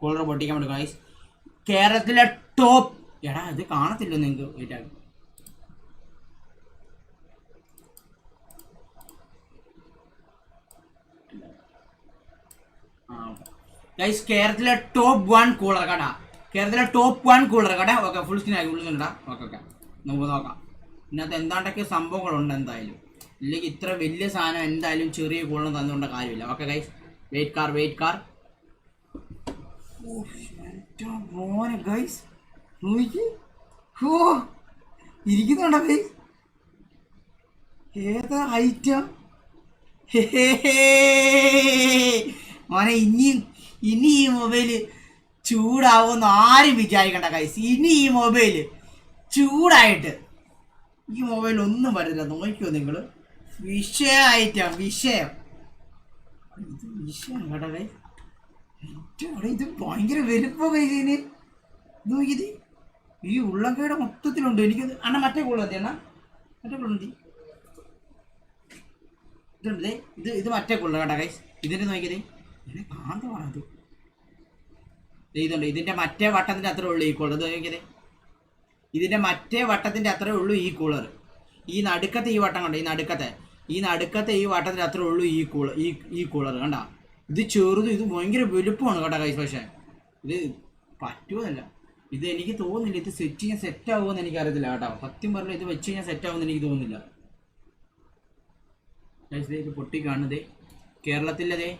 Cooler പൊട്ടിക്കാൻ വേണ്ടി guys കേരളത്തിലെ ടോപ്പ് എടാ ഇത് കാണത്തില്ല നിങ്ങൾക്ക് വെയിറ്റ് ഗൈസ് കേരളത്തിലെ ടോപ്പ് വൺ കൂളർ കട. കേരളത്തിലെ ടോപ്പ് വൺ കൂളർ കട. ഓക്കെ ഫുൾ സ്ക്രീൻ ആയി ഉള്ളിൽ ഓക്കെ ഓക്കെ നമുക്ക് നോക്കാം. ഇതിനകത്ത് എന്താണ്ടൊക്കെ സംഭവങ്ങളുണ്ട് എന്തായാലും. ഇല്ലെങ്കിൽ ഇത്ര വലിയ സാധനം എന്തായാലും ചെറിയ കൂളർ തന്നുകൊണ്ട കാര്യമില്ല. Okay guys wait car wait car മോനെ ഗൈസ് നോക്കി ഓ ഇരിക്കുന്നുണ്ടോ ഗൈസ് ഏതാ ഐറ്റം മോനെ ഇനിയും ഇനി ഈ മൊബൈൽ ചൂടാവുമെന്ന് ആരും വിചാരിക്കണ്ട കൈസ് ഇനി ഈ മൊബൈൽ ചൂടായിട്ട് ഈ മൊബൈൽ ഒന്നും പറ്റില്ല നോക്കിയോ നിങ്ങൾ വിഷയമായിട്ടാ വിഷയം ഇത് വിഷയം കേട്ടോ കൈ ഇത് ഭയങ്കര വലുപ്പം കൈസിന് നോക്കിയത് ഈ ഉള്ളങ്കയുടെ മൊത്തത്തിലുണ്ട്. എനിക്കത് അണ്ണ മറ്റേ മതി അണ്ണ. മറ്റേ കൂടുതൽ ഇതുണ്ട് ഇത് ഇത് മറ്റേ കൊള്ള കേട്ടോ കൈസ് ഇതിന്റെ നോക്കിയതേ എന്നെ കാന്തമാണത് ദേ ഇതുണ്ട്. ഇതിന്റെ മറ്റേ വട്ടത്തിന്റെ അത്രേ ഉള്ളൂ ഈ കൂളർ ഇത് നോക്കിയതേ ഇതിന്റെ മറ്റേ വട്ടത്തിന്റെ അത്രേ ഉള്ളൂ ഈ കൂളർ ഈ നടുക്കത്തെ ഈ വട്ടം കണ്ടോ? ഈ നടുക്കത്തെ. ഈ നടുക്കത്തെ ഈ വട്ടത്തിന്റെ അത്രേ ഉള്ളൂ ഈ കൂളർ ഈ ഈ കൂളർ കണ്ട? ഇത് ചെറുത് ഇത് ഭയങ്കര വലുപ്പമാണ് കേട്ടോ കൈസ് പക്ഷേ ഇത് പറ്റുമല്ല ഇത് എനിക്ക് തോന്നുന്നില്ല ഇത് സെറ്റ് ചെയ്യാൻ സെറ്റ് ആവുമെന്ന് എനിക്ക് അറിയത്തില്ല കേട്ടോ. സത്യം പറഞ്ഞാൽ ഇത് വെച്ച് കഴിഞ്ഞാൽ സെറ്റ് ആവുമെന്ന് എനിക്ക് തോന്നുന്നില്ല. ഇത് പൊട്ടി കാണുന്നത് കേരളത്തിലതേ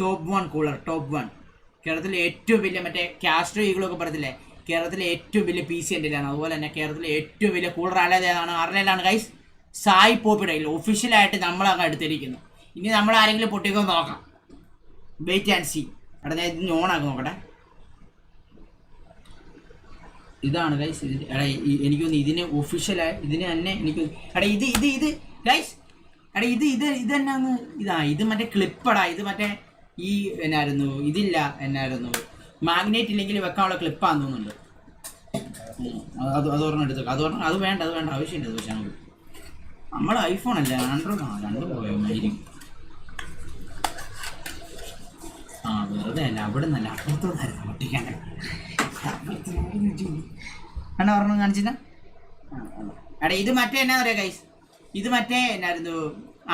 top one cooler top one കേരളത്തിലെ ഏറ്റവും വലിയ മറ്റേ കാസ്ട്രോ ഈഗിളൊക്കെ പറയത്തില്ലേ? കേരളത്തിലെ ഏറ്റവും വലിയ പി സി എന്റെ അതുപോലെ തന്നെ കേരളത്തിലെ ഏറ്റവും വലിയ കൂളർ ആളേതാണ് അറിഞ്ഞാലാണ് ഗൈസ് സായി പോപ്പിടയിൽ ഒഫീഷ്യലായിട്ട് നമ്മളങ്ങ് എടുത്തിരിക്കുന്നു. ഇനി നമ്മൾ ആരെങ്കിലും പൊട്ടിക്കോ നോക്കാം. വെയിറ്റ് ആൻഡ് സി അവിടെ ഞാൻ ഇതിന് ഓണാക്കി നോക്കട്ടെ. ഇതാണ് ഗൈസ് എടാ എനിക്കൊന്ന് എനിക്ക് ഇതിന് ഒഫീഷ്യലായി ഇതിന് തന്നെ എനിക്ക് എടാ ഇത് ഇത് ഇത് ഗൈസ് എടാ ഇത് ഇത് ഇത് തന്നെ അങ്ങ് ഇതാ ഇത് മറ്റേ ക്ലിപ്പടാ ഇത് മറ്റേ ഈ എന്നായിരുന്നു ഇതില്ല എന്നായിരുന്നു. മാഗ്നേറ്റ് ഇല്ലെങ്കിൽ വെക്കാനുള്ള ക്ലിപ്പാന്ന് തോന്നുന്നുണ്ട്. അത് അത് അതൊരെണ്ണം എടുത്തു അത് പറഞ്ഞു അത് വേണ്ട അത് വേണ്ട ആവശ്യമില്ല അത് പക്ഷേ നമ്മൾ ഐഫോൺ അല്ല ആൻഡ്രോയിഡ് ആ രണ്ടും പോയോ അല്ല അവിടെ നല്ല അപ്പുറത്തോന്നായിരുന്നു പൊട്ടിക്കാണ്ട് അണ്ണാ ഒരെണ്ണം കാണിച്ചിരുന്ന? എടാ ഇത് മറ്റേ എന്നാ പറയാ ഗൈസ് ഇത് മറ്റേ എന്നായിരുന്നു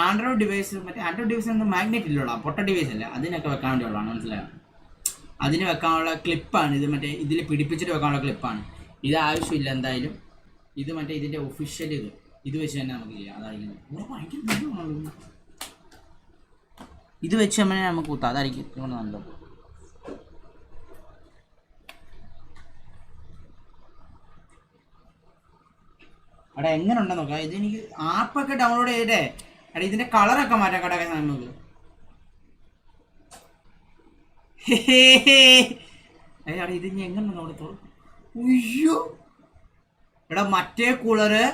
ആൻഡ്രോയിഡ് ഡിവൈസ് മറ്റേ ആൻഡ്രോയിഡ് ഡിവൈസ് ഒന്നും മാഗ്നറ്റ് ഇല്ലുള്ള പൊട്ട ഡിവൈസ് അല്ല. അതിനൊക്കെ വെക്കാൻ വേണ്ടിയുള്ളതാണ് മനസ്സിലായോ? അതിന് വെക്കാനുള്ള ക്ലിപ്പാണ് ഇത് മറ്റേ ഇതിൽ പിടിപ്പിച്ചിട്ട് വെക്കാനുള്ള ക്ലിപ്പാണ് ഇത് ആവശ്യമില്ല എന്തായാലും. ഇത് മറ്റേ ഇതിന്റെ ഒഫീഷ്യൽ ഇത്. ഇത് വെച്ച് തന്നെ നമുക്ക് ചെയ്യാം. അതായിരിക്കും. ഇത് വെച്ച് തന്നെ നമുക്ക് കൂത്താം. അതായിരിക്കും നല്ലത്. എടാ എങ്ങനെ ഉണ്ടെന്ന് നോക്കാം? ഇത് എനിക്ക് ആപ്പൊക്കെ ഡൗൺലോഡ് ചെയ്തേ. എടാ ഇതിന്റെ കളറൊക്കെ മാറ്റാൻ കട നമുക്ക്. എടാ ഇത് ഇനി എങ്ങനെ നോക്കത്തോ അയ്യോ എടാ മറ്റേ കൂളറ്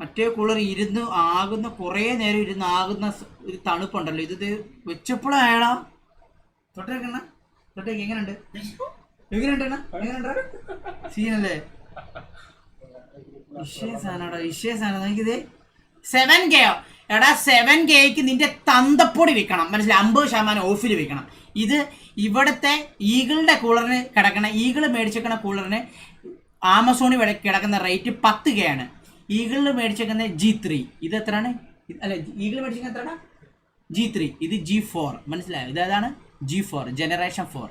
മറ്റേ കൂളർ ഇരുന്ന് ആകുന്ന കുറേ നേരം ഇരുന്ന് ആകുന്ന ഒരു തണുപ്പുണ്ടല്ലോ. ഇത് വെച്ചപ്പോഴാണ് അയാളാ തൊട്ടേക്കണ്ണ തൊട്ടേക്ക് എങ്ങനെയുണ്ട്? എങ്ങനെയുണ്ട്? എങ്ങനെയുണ്ട്? സീനല്ലേ ഇഷ്യ സാധനടാ ഇഷ്യ സാധനം നോക്കിയത് സെവൻ കെയോ എടാ സെവൻ കെക്ക് നിന്റെ തന്തപ്പൊടി വിൽക്കണം. മനസ്സിലായി? അമ്പത് ശതമാനം ഓഫിൽ വിൽക്കണം. ഇത് ഇവിടുത്തെ ഈഗിളിന്റെ കൂളറിന് കിടക്കണ ഈഗിൾ മേടിച്ചേക്കണ കൂളറിന് ആമസോണിൽ കിടക്കുന്ന റേറ്റ് പത്ത് കെ ആണ്. ഈഗിളിൽ മേടിച്ചേക്കുന്ന ജി ത്രീ ഇത് എത്രയാണ്? അല്ല ഈഗിൾ മേടിച്ചേക്കുന്ന എത്രയാണ്? ജി ത്രീ ഇത് ജി ഫോർ മനസ്സിലായോ? ഇത് ഏതാണ്? ജി ഫോർ ജനറേഷൻ ഫോർ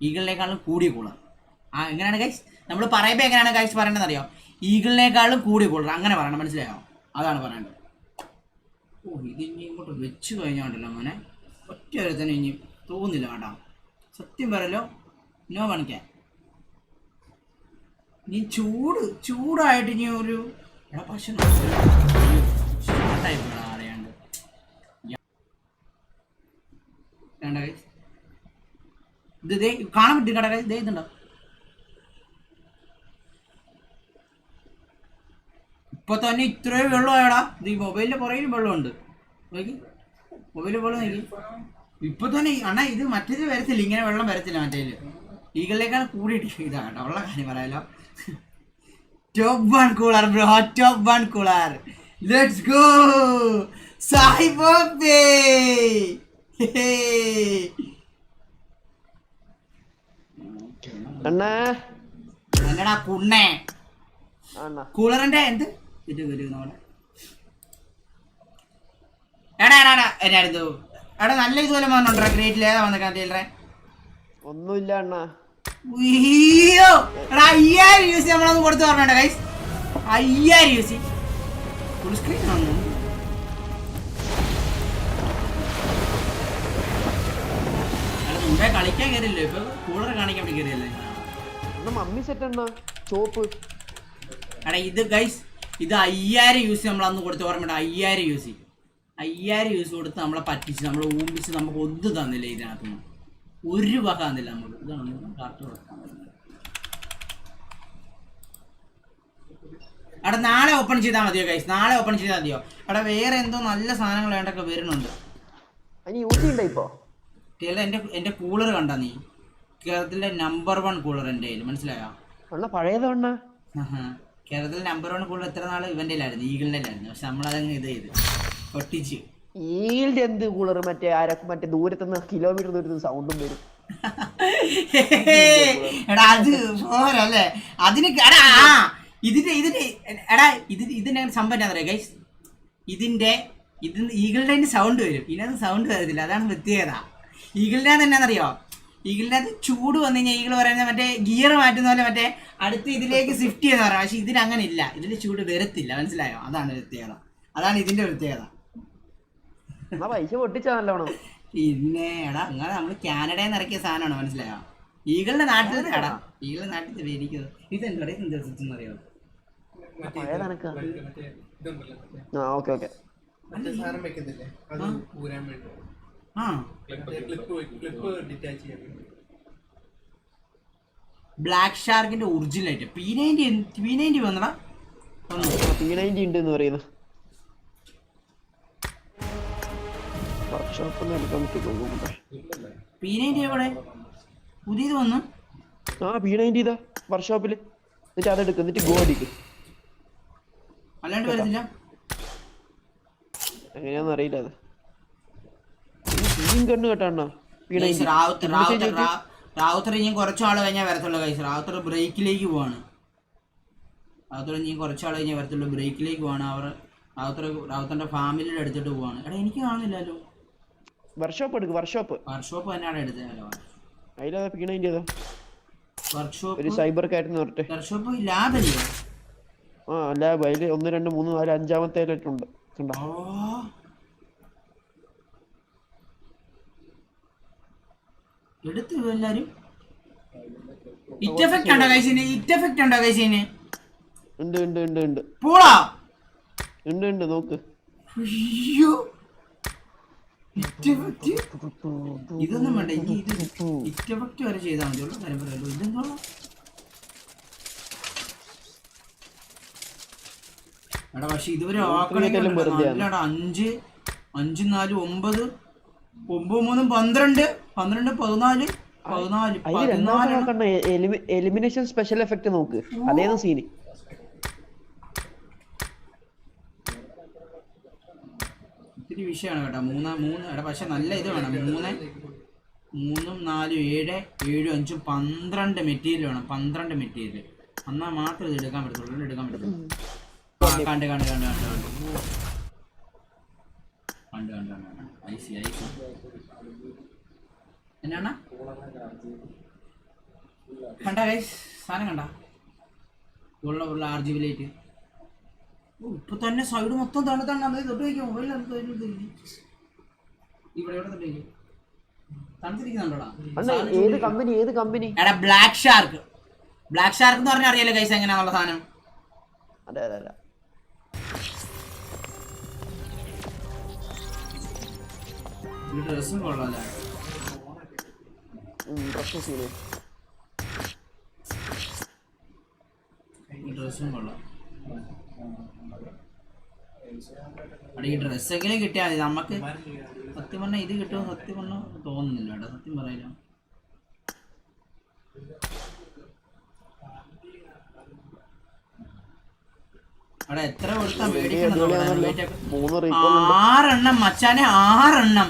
ഈഗിളിനേക്കാളും കൂടിയ കൂളർ. ആ എങ്ങനെയാണ് ഗൈസ് നമ്മൾ പറയുമ്പോൾ എങ്ങനെയാണ് ഗൈസ് പറയേണ്ടതെന്ന് അറിയോ ഈഗിളിനേക്കാളും കൂടി കൂടുതൽ. അങ്ങനെ പറയണം മനസ്സിലായോ? അതാണ് പറയേണ്ടത്. ഓ ഇത് ഇനി ഇങ്ങോട്ട് വെച്ച് കഴിഞ്ഞാണ്ടല്ലോ മോനെ. ഒറ്റ തന്നെ ഇനി തോന്നില്ല കേട്ടോ. സത്യം പറയല്ലോ നോ കാണിക്കാൻ ഇനി ചൂട് ചൂടായിട്ട് ഇനി ഒരു എടാ അറിയാണ്ട്. ഇത് കാണാൻ പറ്റും കട ദേ ഇതുണ്ടോ? ഇപ്പൊ തന്നെ ഇത്രയും വെള്ളമായടാ ഇത് ഈ മൊബൈലിന്റെ പുറകിലും വെള്ളമുണ്ട്. നോക്കി. മൊബൈലിൽ വെള്ളം നോക്കി. ഇപ്പൊ തന്നെ അണ്ണാ ഇത് മറ്റേത് വരത്തില്ല. ഇങ്ങനെ വെള്ളം വരത്തില്ല മറ്റേൽ ഈകളിലേക്കാൾ കൂടിയിട്ട് ഇതാണ് കേട്ടോ. ഉള്ള കാര്യം പറയാലോ. Top one cooler bro top one cooler let's go Sai അണ്ണാ. കുണ്ണേ? കൂളറിന്റെ എന്ത്? ഇത് വരും നമ്മളെ എടാ എടാ എടാ എന്നെ എടാ നല്ല ഇതുപോലെ വന്നുണ്ടോ ഗ്രേറ്റിൽ ഏതാ വന്ന കണ്ടീലറെ ഒന്നുമില്ല അണ്ണാ. അയ്യോ എടാ അയ്യായിരം യൂസ് നമ്മളൊന്ന് കൊടുത്ത് പറഞ്ഞോട്ടെ ഗൈസ് അയ്യായിരം യൂസ് ഫുൾ സ്ക്രീൻ എടാ, മുമ്പേ കളിക്കാൻ കയറിയില്ലേ? ഇപ്പൊ കൂളർ കാണിക്കാൻ വേണ്ടി കയറിയല്ലേ? മമ്മി സെറ്റ് ചോപ്പ്. എടാ ഇത് ഗൈസ് ഇത് അയ്യായിരം യൂസ് നമ്മൾ അന്ന് കൊടുത്ത് ഓർമ്മ അയ്യായിരം യൂസ് ചെയ്യും. അയ്യായിരം യൂസ് കൊടുത്ത് നമ്മളെ പറ്റിച്ച് നമ്മൾ ഊമ്പിച്ച് നമുക്ക് ഒന്നും തന്നില്ല ഇതിനകത്തുനിന്ന് ഒരു വക തന്നില്ല നമ്മൾ ഇതാണ് കാർട്ട് കൊടുക്കാൻ അവിടെ നാളെ ഓപ്പൺ ചെയ്താൽ മതിയോ ഗൈസ് നാളെ ഓപ്പൺ ചെയ്താൽ മതിയോ? അവിടെ വേറെ എന്തോ നല്ല സാധനങ്ങൾ വേണ്ടൊക്കെ വരുന്നുണ്ട്. എന്റെ എന്റെ കൂളർ കണ്ട നീ? കേരളത്തിലെ നമ്പർ വൺ കൂളർ എന്റെ കയ്യിൽ മനസ്സിലായോ? അണ്ണാ പഴയതോ അണ്ണാ? ആഹാ. കേരളത്തിൽ നമ്പർ വൺ കൂടുതൽ എത്ര നാൾ ഇവന്റെ ഈഗിളിന്റെ പക്ഷെ നമ്മളതങ്ങ് ഇത് ചെയ്ത് പൊട്ടിച്ച്. ഈൽഡ് എന്ത് കൂളർ മറ്റേ ആരൊക്കെ മറ്റേ ദൂരത്തുനിന്ന് കിലോമീറ്റർ ദൂരത്ത് സൗണ്ടും വരും. എടാ അത് പോരല്ലേ അതിന് എടാ ആ ഇതിന്റെ ഇതിന്റെ എടാ ഇത് ഇതിന്റെ സംഭവം എന്താ പറയാ ഗൈസ് ഇതിന്റെ ഇതിന് ഈഗിളിന്റെ സൗണ്ട് വരും. ഇതിനകത്ത് സൗണ്ട് വരത്തില്ല. അതാണ് പ്രത്യേകത. ഈഗിളിന്റെ തന്നെ ഈഗിളിന്റെ അകത്ത് ചൂട് വന്നു കഴിഞ്ഞാൽ ഈഗിൾ പറയുന്നത് മറ്റേ ഗിയർ മാറ്റുന്ന പോലെ മറ്റേ അടുത്ത് ഇതിലേക്ക് സ്വിഫ്റ്റ് ചെയ്യുന്ന പറയാം പക്ഷെ ഇതിനങ്ങനെ ഇല്ല ഇതിൽ ചൂട് വരത്തില്ല. മനസ്സിലായോ? അതാണ് പ്രത്യേകത. അതാണ് ഇതിന്റെ പ്രത്യേകത. പൈസ പൊട്ടിച്ചാ നല്ലോണം പിന്നെ എടാ അങ്ങനെ നമ്മൾ കാനഡയിൽ നിന്ന് ഇറക്കിയ സാധനമാണ്? മനസ്സിലായോ? ഈഗിളിന്റെ നാട്ടിൽ എടാ ഈഗിളിന്റെ നാട്ടിൽ വേദിക്കുന്നത് ഇതെന്താ എന്താ സിസ്റ്റം അറിയോ പഴയ നിനക്ക് മറ്റേ ഇതുണ്ടല്ലോ മറ്റേ ആ ഓക്കെ ഓക്കെ. മറ്റേ സാധനം വെക്കുന്നില്ലേ? അത് ഊരാൻ വേണ്ടി. ബ്ലാക്ക് ഷാർക്കിന്റെ ഒറിജിനൽ ആയിട്ട് പി നയന്റി പി നയന്റി വന്നടാ. വന്നു. പി നയന്റി ഉണ്ട് എന്ന് പറയുന്നു. വർക്ക്ഷോപ്പിൽ നിന്ന് എടുക്കാൻ പറ്റുമോ പി നയന്റി എവിടെ? പുതിയത് വന്നു. ആ പി നയന്റി ഇതാ വർക്ക്ഷോപ്പിൽ എന്നിട്ട് അതെടുക്കും എന്നിട്ട് ഗോ അടിക്കും. അല്ലാണ്ട് വരുന്നില്ല. അറിയില്ല അത്. പിന്നെയും കണ്ണു കേട്ടാ റാവുത്തർ റാവുത്തർ റാ- റാവുത്തർ ഇനി കുറച്ചാൾ കഴിഞ്ഞാൽ വരത്തുള്ളൂ കൈസ് റാവുത്തർ ബ്രേക്കിലേക്ക് പോവാണ്. റാവുത്തർ ഇനി കുറച്ചാൾ കഴിഞ്ഞാൽ വരത്തുള്ളൂ. ബ്രേക്കിലേക്ക് പോവാണ്. അവർ റാവുത്തർ റാവുത്തറിന്റെ ഫാമിലിയുടെ എടുത്തിട്ട് പോവാണ്. എടാ എനിക്ക് കാണുന്നില്ലല്ലോ. വർക്ക്ഷോപ്പ് എടുക്ക് വർക്ക്ഷോപ്പ് വർക്ക്ഷോപ്പ് തന്നെയാണ് എടുത്തത് അതിലതാ പി നയന്റി അതാ ഒരു വർക്ക്ഷോപ്പ് സൈബർ കാറ്റ് പറഞ്ഞിട്ട്. വർക്ക്ഷോപ്പ് ലാബല്ലേ ആ ലാബ് അതിൽ ഒന്ന് രണ്ട് മൂന്ന് നാല് അഞ്ചാമത്തെ ഉണ്ട് കണ്ടോ എടുത്തു എല്ലാരും. ഇറ്റ് എഫക്റ്റ് ഉണ്ടോ കൈസിന് ഇറ്റ് എഫക്റ്റ് ഉണ്ടോ കൈസിന് ഉണ്ട് ഉണ്ട് ഉണ്ട് ഉണ്ട്. പോളാ? ഉണ്ട് ഉണ്ട് നോക്ക്. അയ്യോ. ഇതൊന്നും വേണ്ട. ഇനി ഇത് ഇറ്റ് എഫക്റ്റ് വരെ ചെയ്താൽ മതി. ഉള്ള കാര്യം പറയുള്ളൂ ഇതെന്തോളാം എടാ പക്ഷെ ഇതുവരെ വെറുതെയാണ്. നല്ലടാ. അഞ്ച് നാല് നാലും ഒമ്പത് ഒമ്പത് മൂന്ന് പന്ത്രണ്ട് പന്ത്രണ്ട് പതിനാല് എലിമിനേഷൻ സ്പെഷ്യൽ എഫക്ട് നോക്ക്. അതേ സീന്. ഇത്തിരി വിഷയമാണ് കേട്ടോ. മൂന്ന് മൂന്ന് എടാ പക്ഷെ നല്ല ഇത് വേണം. മൂന്ന് മൂന്നും നാലും ഏഴ് ഏഴും അഞ്ചും പന്ത്രണ്ട് മെറ്റീരിയൽ വേണം. പന്ത്രണ്ട് മെറ്റീരിയൽ. എന്നാൽ മാത്രം ഇത് എടുക്കാൻ പറ്റത്തുള്ളൂ. എടുക്കാൻ പറ്റത്തുള്ളൂ. കണ്ട് കണ്ട് കണ്ട് കണ്ട് കണ്ട്. കണ്ട് കണ്ടാണ് ഐ സി ഐ എന്നാണ്? കണ്ട ഗൈസ് സാധനം കണ്ട? ഉള്ള ഉള്ള ആർ ജി ബി ലൈറ്റ് ഇപ്പൊ തന്നെ സൈഡ് മൊത്തം തണുത്താണ് തൊട്ട് വയ്ക്കും മൊബൈൽ ഇവിടെ ഇവിടെ തൊട്ട് വയ്ക്കും തണുത്തിരിക്കുന്നുണ്ടോടാ? അണ്ണ ഏത് കമ്പനി ഏത് കമ്പനി എടാ ബ്ലാക്ക് ഷാർക്ക് ബ്ലാക്ക് ഷാർക്ക് എന്ന് പറഞ്ഞാൽ അറിയാലോ കൈസ് എങ്ങനെയാണുള്ള സാധനം? അതെ അതെ അതെ. ഡ്രസ്സും കൊള്ളാല്ലേ പ്രശ്ന സീന് ഈ ഡ്രസ്സും കൊള്ളാം. അവിടെ ഈ ഡ്രസ്സെങ്കിലും കിട്ടിയാൽ മതി? നമുക്ക് സത്യം പറഞ്ഞാൽ ഇത് കിട്ടുമോ? സത്യം പറഞ്ഞാൽ തോന്നുന്നില്ല കേട്ടോ. സത്യം പറയില്ല. അവിടെ എത്ര കൊടുത്താ മേടിക്കണം ആറെണ്ണം മച്ചാനെ ആറെണ്ണം.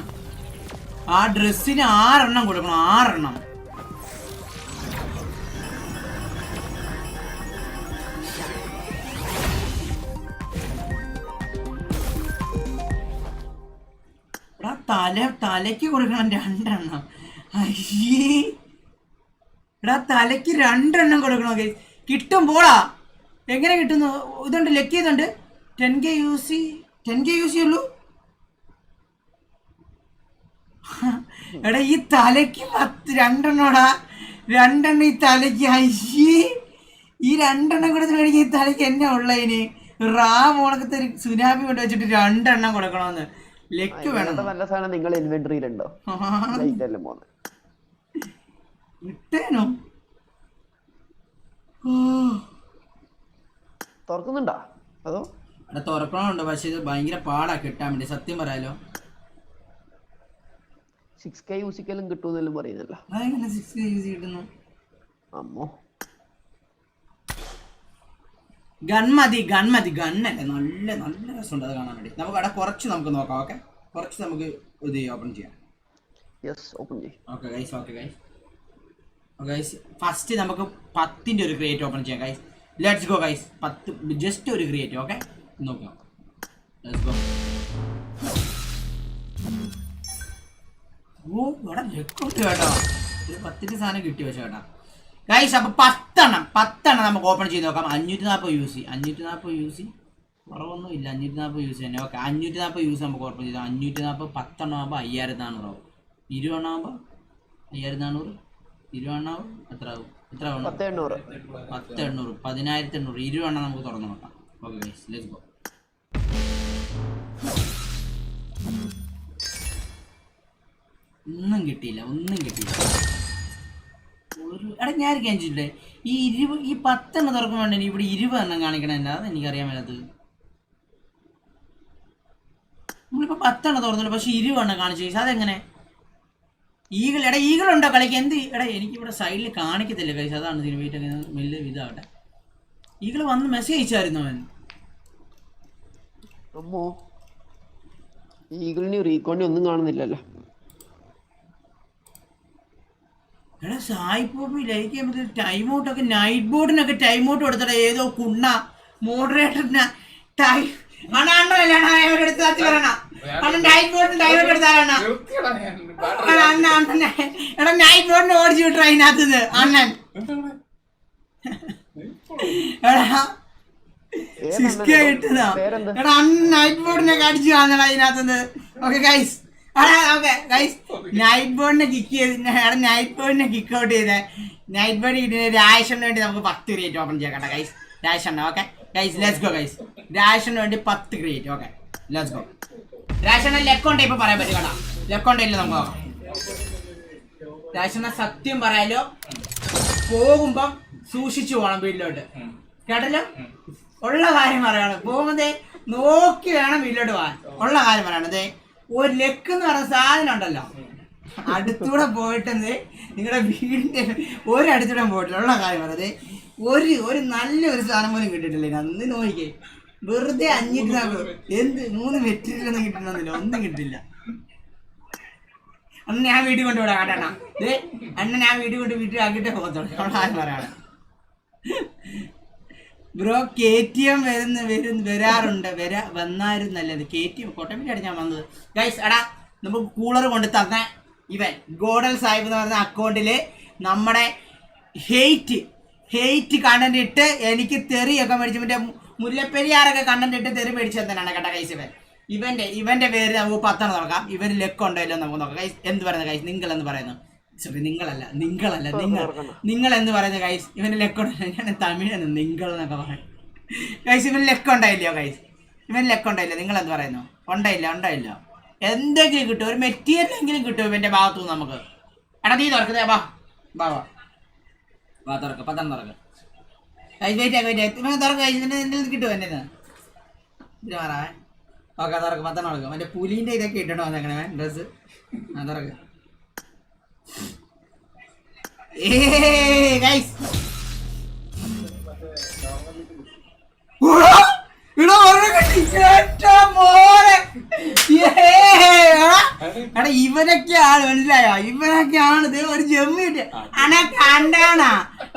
ആ ഡ്രസ്സിന് ആറെണ്ണം കൊടുക്കണം ആറെണ്ണം. തല തലയ്ക്ക് കൊടുക്കണം രണ്ടെണ്ണം. അയ്യേ. എടാ തലയ്ക്ക് രണ്ടെണ്ണം കൊടുക്കണം കിട്ടും പോളാ എങ്ങനെ കിട്ടുന്നു? ഇതുണ്ട് luck ചെയ്തുണ്ട് ten K UC ten K UC ഉള്ളൂ. എടാ ഈ തലയ്ക്ക് പത്ത് രണ്ടെണ്ണോടാ. രണ്ടെണ്ണം ഈ തലയ്ക്ക്. അയ്യേ. ഈ രണ്ടെണ്ണം കൊടുത്ത് മേടിക്കാൻ ഈ തലയ്ക്ക് എന്നാ ഉള്ളതിന് റാ മോണക്കത്തെ ഒരു സുനാമി കൊണ്ട് വെച്ചിട്ട് രണ്ടെണ്ണം കൊടുക്കണമെന്ന് ലക്ക് വേണം. നല്ല സാധനം നിങ്ങൾ ഇൻവെന്ററിയിലുണ്ടോ? ഇട്ടേനോ? തുറക്കുന്നുണ്ടോ? അതോ? തുറക്കണമുണ്ട് പക്ഷെ ഇത് ഭയങ്കര പാടാ കിട്ടാൻ വേണ്ടി. സത്യം പറയാലോ. സിക്സ് കെ യൂസിക്കലും കിട്ടുമെന്നെല്ലാം പറയുന്നല്ലോ അമ്മോ. ഗൺ മതി ഗൺ മതി ഗണ്ണല്ലേ നല്ല നല്ല രസമുണ്ട് അത് കാണാൻ വേണ്ടി. നമുക്ക് അവിടെ കുറച്ച് നമുക്ക് നോക്കാം ഓക്കെ കുറച്ച് നമുക്ക് ഇത് ഓപ്പൺ ചെയ്യാം. യെസ് ഓപ്പൺ ചെയ്യാം. Okay guys okay guys guys first നമുക്ക് പത്തിന്റെ ഒരു ക്രിയേറ്റ് ഓപ്പൺ ചെയ്യാം ഗൈസ് ലെറ്റ്സ് ഗോ ഗൈസ് പത്ത് ജസ്റ്റ് ഒരു ക്രിയേറ്റ് ഓക്കെ നോക്കാം. ലെറ്റ്സ് ഗോ ഓ ഇവിടെ ലെക്കുണ്ട് കേട്ടോ. ഒരു പത്തിന്റെ സാധനം കിട്ടി പക്ഷേ കേട്ടോ. ഗൈസ് അപ്പോൾ പത്തെണ്ണം പത്തെണ്ണം നമുക്ക് ഓപ്പൺ ചെയ്ത് നോക്കാം. അഞ്ഞൂറ്റി നാൽപ്പത് യൂസ് ചെയ്യും അഞ്ഞൂറ്റി നാൽപ്പത് യൂസ് ചെയ്യും കുറവൊന്നും ഇല്ല. അഞ്ഞൂറ്റി നാൽപ്പത് യൂസ് തന്നെ. ഓക്കെ അഞ്ഞൂറ്റി നാൽപ്പത് യൂസ് നമുക്ക് ഓപ്പൺ ചെയ്താൽ അഞ്ഞൂറ്റി നാൽപ്പത് പത്തെണ്ണം ആകുമ്പോൾ അയ്യായിരത്തി നാനൂറാവും ഇരുപെണ്ണം ആകുമ്പോൾ അയ്യായിരത്തി നാനൂറ് ഇരുപെണ്ണം എത്ര ആവും? എത്ര ആവും പത്ത് എണ്ണൂറ് പതിനായിരത്തി എണ്ണൂറ് ഇരുപെണ്ണം നമുക്ക് തുറന്നു നോക്കാം. ഓക്കെ ഗൈസ് ലെറ്റ്സ് ഗോ കിട്ടിയില്ല ഒന്നും കിട്ടിയില്ല. ഒരു എടാ ഞാൻ കാണിച്ചിട്ടില്ലേ ഈ ഇരുപത് ഈ പത്തെണ്ണം തുറക്കുമ്പോൾ വേണ്ടി ഇവിടെ ഇരുപതെണ്ണം കാണിക്കണമല്ല അത് എനിക്കറിയാൻ മേലത് നമ്മളിപ്പോ പത്തെണ്ണം തുറന്നില്ല പക്ഷെ ഇരുപതെണ്ണം കാണിച്ചു. ചോദിച്ചാൽ അതെങ്ങനെ? ഈഗിൾ എടാ ഉണ്ടോ കളിക്ക്? എന്ത് എടാ എനിക്കിവിടെ സൈഡിൽ കാണിക്കത്തില്ല കഴിച്ച അതാണ് ഇതിന് വീട്ടൊക്കെ വലിയ ഇതാവട്ടെ. ഈഗിൾ വന്ന് മെസ്സേജ് അയച്ചായിരുന്നു അവൻ? ഈഗിളിന് റീകോണി ഒന്നും കാണുന്നില്ലല്ലോ. എടാ സായിപ്പോപ്പി ലൈക്ക് ചെയ്യുമ്പോൾ ടൈം ഔട്ടൊക്കെ നൈറ്റ് ബോർഡിനൊക്കെ ടൈം ഔട്ട് കൊടുത്തടാ ഏതോ കുണ്ണ മോഡറേറ്ററിന് ടൈം ഓടിച്ചു വിട്ടു അതിനകത്ത് അണ്ണൻ. എടാ സിക്സ് കിട്ടുന്ന എടാ അണ്ണൻ നൈറ്റ് ബോർഡിനെ അടിച്ചു കാണണ അതിനകത്തുനിന്ന് ഓക്കെ ഗൈസ് നൈറ്റ് ബോർഡിനെ കിക്ക് ചെയ്ത് നൈറ്റ് ബോർഡിനെ കിക്ക് ഔട്ട് ചെയ്ത്. നൈറ്റ് ബോർഡ് കിട്ടുന്ന രാഷന് വേണ്ടി നമുക്ക് പത്ത് ക്രിയേറ്റ് ഓപ്പൺ ചെയ്യാം guys രാഷണ്ണ okay. Guys let's go guys രാഷന് വേണ്ടി പത്ത് ക്രിയേറ്റ് ഓക്കെ. ലെറ്റ്സ് ഗോ രാഷണ്ണ ലെക്കോണ്ട ഇപ്പൊ പറയാൻ പറ്റും കേട്ടോ. ലെക്കോണ്ട ഇല്ല നമുക്ക്? രാഷണ്ണ സത്യം പറയാലോ പോകുമ്പം സൂക്ഷിച്ചു പോകണം വീട്ടിലോട്ട്. കേട്ടല്ലോ? ഉള്ള കാര്യം പറയണം. പോകുമ്പോ നോക്കി വേണം വീട്ടിലോട്ട് പോകാൻ. ഉള്ള കാര്യം പറയണം. ദേ ഒരു ലെക്ക് എന്ന് പറയുന്ന സാധനം ഉണ്ടല്ലോ. അടുത്തൂടെ പോയിട്ടെന്ന് നിങ്ങളുടെ വീടിന്റെ ഒരടുത്തൂടെ പോയിട്ടില്ല. ഉള്ള കാര്യം പറഞ്ഞത് ഒരു ഒരു നല്ല ഒരു സാധനം പോലും കിട്ടിയിട്ടില്ല അന്ന് നോക്കിക്കേ. വെറുതെ അഞ്ഞൂറ്റി എന്ത് മൂന്ന് മെറ്റീരിയൽ ഒന്നും കിട്ടണമെന്നില്ല ഒന്നും കിട്ടില്ല. അന്ന് ഞാൻ വീട്ടിൽ കൊണ്ടുപോടാ കാട്ടണ ദേ അണ്ണൻ ഞാൻ വീട്ടിൽ കൊണ്ട് വീട്ടിൽ ആക്കിയിട്ടേ പോകത്തുള്ളൂ. ഉള്ള കാര്യം പറയണം. ബ്രോ കെ ടി എം വരുന്ന വരുന്ന വരാറുണ്ട്. വരാ വന്നായിരുന്നല്ലത് കെ ടി എം കോട്ടമിട്ടാണ് ഞാൻ വന്നത്. ഗൈസ് എടാ നമുക്ക് കൂളർ കൊണ്ട് തന്ന. ഇവൻ ഗോഡൽ സാഹിബ് എന്ന് പറഞ്ഞ അക്കൗണ്ടിൽ നമ്മുടെ ഹെയ്റ്റ് ഹെയ്റ്റ് കണ്ടന്റ് ഇട്ട് എനിക്ക് തെറിയൊക്കെ മേടിച്ചു മറ്റേ മുല്ലപ്പെരിയാറൊക്കെ കണ്ടന്റ് ഇട്ട് തെറി മേടിച്ചു തന്നെയാണ് കേട്ടോ ഗൈസ് ഇവൻ. ഇവന്റെ ഇവന്റെ പേര് നമുക്ക് പത്തെണ്ണം നോക്കാം. ഇവന് ലെക്ക് ഉണ്ടോ ഇല്ലോ നമുക്ക് നോക്കാം. ഗൈസ് എന്ത് പറയുന്നത് ഗൈസ് നിങ്ങൾ എന്ന് പറയുന്നു? സോറി നിങ്ങളല്ല നിങ്ങളല്ല നിങ്ങൾ. നിങ്ങൾ എന്ന് പറയുന്ന ഗൈസ് ഇവന് ലെക്ക് ഉണ്ടോ ഞാൻ തമിഴ് നിങ്ങൾ എന്നൊക്കെ പറയും. ഗൈസ് ഇവന് ലെക്ക് ഉണ്ടായില്ലയോ ഗൈസ് ഇവന് ലെക്ക് ഉണ്ടായില്ല നിങ്ങൾ എന്ത് പറയുന്നു? ഉണ്ടായില്ല ഉണ്ടായില്ല. എന്തെങ്കിലും കിട്ടും ഒരു മെറ്റീരിയൽ എങ്കിലും കിട്ടും ഇവന്റെ ഭാഗത്തു നിന്ന് നമുക്ക്. എടാ നീ തുറക്കുന്നേ വാ. വാ വാ. വാ തുറക്ക പത്രം തുറക്ക. വെയിറ്റ് ആക്കി വെയിറ്റ് ഇവനെ തുറക്ക ഇതിന്റെ ഇത് കിട്ടും എന്നെ ഇത് മാറാവേ ഓക്കെ തുറക്ക പത്രം തുറക്കും. മറ്റേ പുലിന്റെ ഇതൊക്കെ ഇട്ടണോ അതെങ്ങനെ ഡ്രസ്സ് ആ തുറക്ക. ഇവനൊക്കെയാണ് മനസ്സിലായോ? ഇവനൊക്കെയാണ്. ഇത് ഒരു ജമ്മി ഇട്ട് അണ കണ്ടാണ.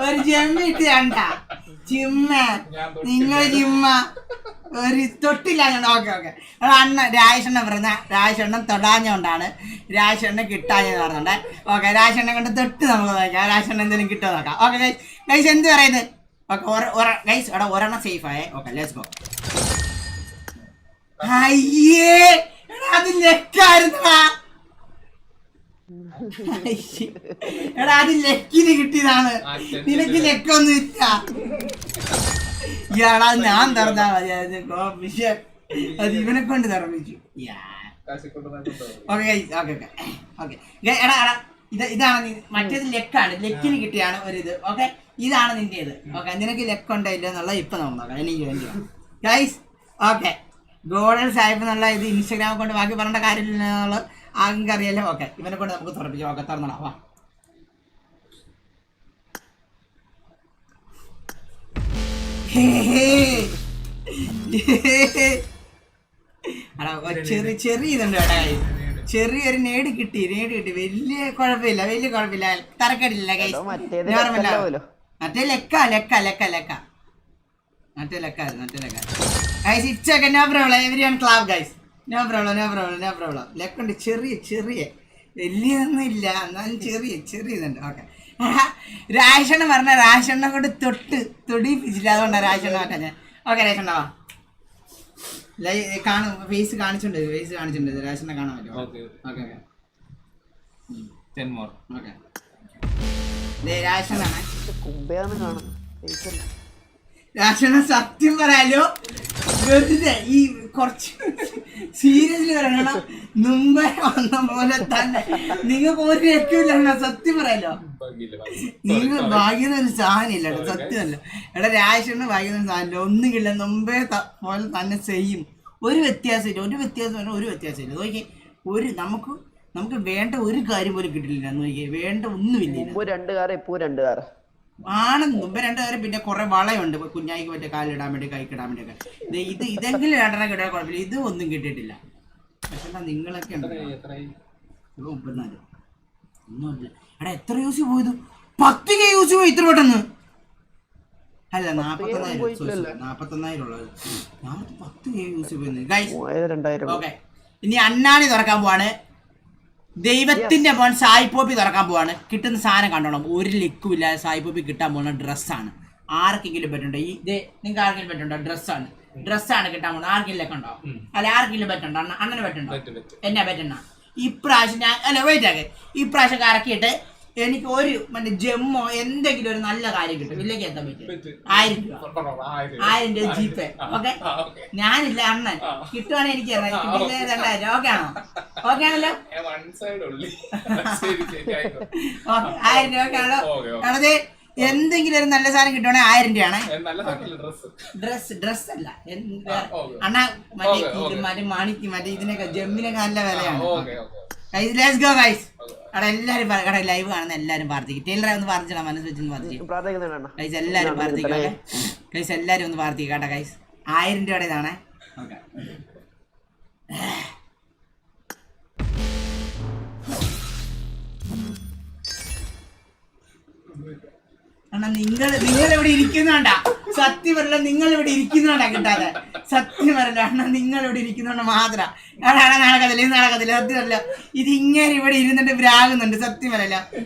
ഒരു ജമ്മി ഇട്ട് കണ്ട. ചിമ്മ നിങ്ങൾ ചിമ്മ ഒരു തൊട്ടില്ല ഓക്കെ ഓക്കെ അണ്ണ രാജണ്ണ പറഞ്ഞ രാജേഷണ്ണൻ തൊടാഞ്ഞോണ്ടാണ് രാജേഷണ്ണൻ കിട്ടാഞ്ഞെന്ന് പറഞ്ഞോണ്ട്. ഓക്കെ രാജേഷണ്ണൻ കൊണ്ട് തൊട്ട് നമുക്ക് നോക്കാം. രാജേഷണ്ണൻ എന്തെങ്കിലും കിട്ടുമോ നോക്കാം. ഓക്കെ ഗൈസ് ഗൈസ് എന്ത് പറയുന്നത്? ഓക്കെ ഗൈസ് അവിടെ ഒരെണ്ണം സേഫ് ആയേ. ഓക്കെ ലെറ്റ്സ് ഗോ അയ്യേ അത് ലെക്കായിരുന്നടാ. അയ്യേ. എടാ അത് ലെക്കിന് കിട്ടിയതാണ്. നിനക്ക് ലെക്കൊന്നും ഇല്ല. ഇയാളാ ഞാൻ തറന്നാ മതി. അത് ഇവനെ കൊണ്ട് തറപ്പിച്ചു ഓക്കെ ഓക്കെ ഓക്കെ ഓക്കെ എടാ എടാ. ഇത് ഇതാണ് നീ മറ്റേത് ലെക്കാണ്. ലെക്കിന് കിട്ടിയാണ് ഒരു ഇത് ഓക്കെ ഇതാണ് നിന്റേത്. ഓക്കെ നിനക്ക് ലെക്ക് ഉണ്ടോ ഇല്ല എന്നുള്ളത് ഇപ്പൊ നോക്കാം. എനിക്ക് വേണ്ടിയാണ് ഗൈസ് ഓക്കെ ഗോഡൽ സാഹിബ് എന്നുള്ള ഇത് ഇൻസ്റ്റാഗ്രാമിൽ കൊണ്ട് ബാക്കി പറയേണ്ട കാര്യമില്ല എന്നുള്ളത് ആർക്കും അറിയാലോ ഓക്കെ ഇവനെ കൊണ്ട് നമുക്ക് തുറപ്പിക്കാം. ഓക്കെ തുറന്നോളാം. വാ ഹേ, ഹേ. ഹേ. എടാ, ഒരു ചെറിയ ചെറിയ ഇതുണ്ട് കേട്ടാ. ചെറിയൊരു നേടി കിട്ടി നേടി കിട്ടി. വലിയ കുഴപ്പമില്ല വലിയ കുഴപ്പമില്ല. തറക്കടില്ല മറ്റേ ലെക്ക ലെക്ക ലെക്ക ലെക്ക. മറ്റേ ലെക്ക മറ്റേ ലെക്ക guys it's no problem every one club guys no problem no problem no problem ലെക്കുണ്ട് ചെറിയ ചെറിയ. വലിയതൊന്നും ഇല്ല എന്നാലും ചെറിയ ചെറിയ ഇതുണ്ട്. ഓക്കെ രാശെണ്ണ പറഞ്ഞ രാശെണ്ണ കൊണ്ട് തൊട്ട് തൊടി അതുകൊണ്ടാണ് രാശെണ്ണ മാറ്റാൻ ഞാൻ ഓക്കെ വാ. ലൈ കാണും ഫേസ് കാണിച്ചുണ്ട് ഫേസ് കാണിച്ചിട്ടുണ്ട്. രാശെണ്ണ കാണാൻ പറ്റുമോ. ഓക്കെ ടെൻ മോർ സത്യം പറയാലോ. വെറുതെ ഈ കുറച്ച് സീരിയസ്ലി പറയണ മുമ്പേ വന്ന പോലെ തന്നെ. നിങ്ങൾക്ക് ഒരു രക്ഷയില്ല സത്യം പറയല്ലോ. നിങ്ങൾ ഭാഗ്യം ഒരു സാധനം ഇല്ല സത്യമല്ല. എടാ രാശണ് ഭാഗ്യം ഒരു സാധനം ഇല്ല ഒന്നുമില്ല മുമ്പേ പോലെ തന്നെ ചെയ്യും ഒരു വ്യത്യാസമില്ല. ഒരു വ്യത്യാസം പറഞ്ഞാൽ ഒരു വ്യത്യാസമില്ല. നോക്കി ഒരു നമുക്ക് നമുക്ക് വേണ്ട ഒരു കാര്യം പോലും കിട്ടില്ല. നോക്കി വേണ്ട ഒന്നുമില്ല. രണ്ട് കാറ് ഇപ്പോ രണ്ട് കാറ്. ആണെന്ന് മുമ്പ് രണ്ടുപേരും പിന്നെ കുറെ വളയുണ്ട്. ഇപ്പൊ കുഞ്ഞായിക്ക് പറ്റിയ കാലിടാൻ വേണ്ടി കൈക്കിടാൻ വേണ്ടി ഒക്കെ ഇത് ഇത് ഇതെങ്കിലും രണ്ടെണ്ണം കിട്ടാൻ കുഴപ്പമില്ല. ഇത് ഒന്നും കിട്ടിയിട്ടില്ല. പക്ഷെ എന്താ നിങ്ങളൊക്കെ ഉണ്ട്? മുപ്പത്തിനാല്. ഒന്നുമില്ല എടാ എത്ര യൂസ് പോയത്? പത്ത് കെ യൂസ് പോയി ഇത്ര പെട്ടെന്ന്. അല്ല നാപ്പത്തൊന്നായിരം. നാപ്പത്തൊന്നായിരം ഉള്ളത് ഞാൻ പത്ത് കെ യൂസ് പോയി ഗൈസ് ഓക്കെ ഇനി അണ്ണാണി തുറക്കാൻ പോവാണ്. ദൈവത്തിന്റെ മോൻ സായി പോപ്പി തുറക്കാൻ പോവാണ്. കിട്ടുന്ന സാധനം കണ്ടോണം. ഒരു ലിക്കും ഇല്ലാതെ സായി പോപ്പി കിട്ടാൻ പോകുന്ന ഡ്രസ്സാണ്. ആർക്കെങ്കിലും പറ്റുണ്ടോ? ഈ ഇത് നിങ്ങൾക്ക് ആർക്കെങ്കിലും പറ്റുണ്ടോ? ഡ്രസ്സാണ്. ഡ്രസ്സാണ് കിട്ടാൻ പോകുന്നത്. ആർക്കെങ്കിലും ഒക്കെ ഉണ്ടോ? അല്ല ആർക്കെങ്കിലും പറ്റുണ്ടോ? അണ്ണ അണ്ണന് പറ്റുണ്ടോ? പറ്റും, പറ്റും. എന്നാ പറ്റണ്ട ഇപ്രാവശ്യം ഞാൻ അല്ല വെയിറ്റ് ആക്കെ. ഇപ്രാവശ്യം കറക്കിയിട്ട് എനിക്ക് ഒരു മറ്റേ ജെമ്മോ എന്തെങ്കിലും ഒരു നല്ല കാര്യം കിട്ടും. ഇല്ലെങ്കിൽ എന്താ പറ്റും. ആയിരം രൂപ. ആയിരം രൂപ. GPay okay? ഞാനില്ല അണ്ണൻ. കിട്ടുവാണെങ്കിൽ എനിക്ക് രണ്ടായിരം ഓക്കെ ആണോ? ഓക്കെ ആണല്ലോ? ഓക്കെ ആയിരം രൂപ ഒക്കെ ആണല്ലോ. ആണത് എന്തെങ്കിലും ഒരു നല്ല സാധനം കിട്ടുവാണെങ്കിൽ ആയിരം രൂപയാണ്. ഡ്രസ് ഡ്രസ് അല്ല. അണ്ണ മറ്റേ. മറ്റേ മണിക്ക് മറ്റേ ഇതിനൊക്കെ ജമ്മിനൊക്കെ നല്ല വിലയാണ്. ലെറ്റ്സ് ഗോ ഗൈസ് എല്ലാരും ലൈവ് കാണുന്ന എല്ലാരും പ്രാർത്ഥിക്കും. ടൈലറെ ഒന്ന് പ്രാർത്ഥിച്ചണം മനസ്സ് വെച്ചൊന്ന് പ്രാർത്ഥിക്കും. എല്ലാരും പ്രാർത്ഥിക്കട്ടെ എല്ലാരും ഒന്ന് പ്രാർത്ഥിക്കട്ടെ ആയിരം രൂപയുടെ ഇതാണ്. അണ്ണാ നിങ്ങൾ നിങ്ങൾ ഇവിടെ ഇരിക്കുന്നുണ്ടാ സത്യം പറയല നിങ്ങൾ ഇവിടെ ഇരിക്കുന്നുണ്ടാ കിട്ടാതെ. സത്യം പറയല കാരണം നിങ്ങൾ ഇവിടെ ഇരിക്കുന്നുണ്ട് മാത്രം. നടക്കത്തില്ല ഇത് നടക്കത്തില്ല സത്യം പറയല ഇത് ഇങ്ങനെ ഇവിടെ ഇരുന്നിട്ട് ഭ്രാകുന്നുണ്ട് സത്യം പറയല്ല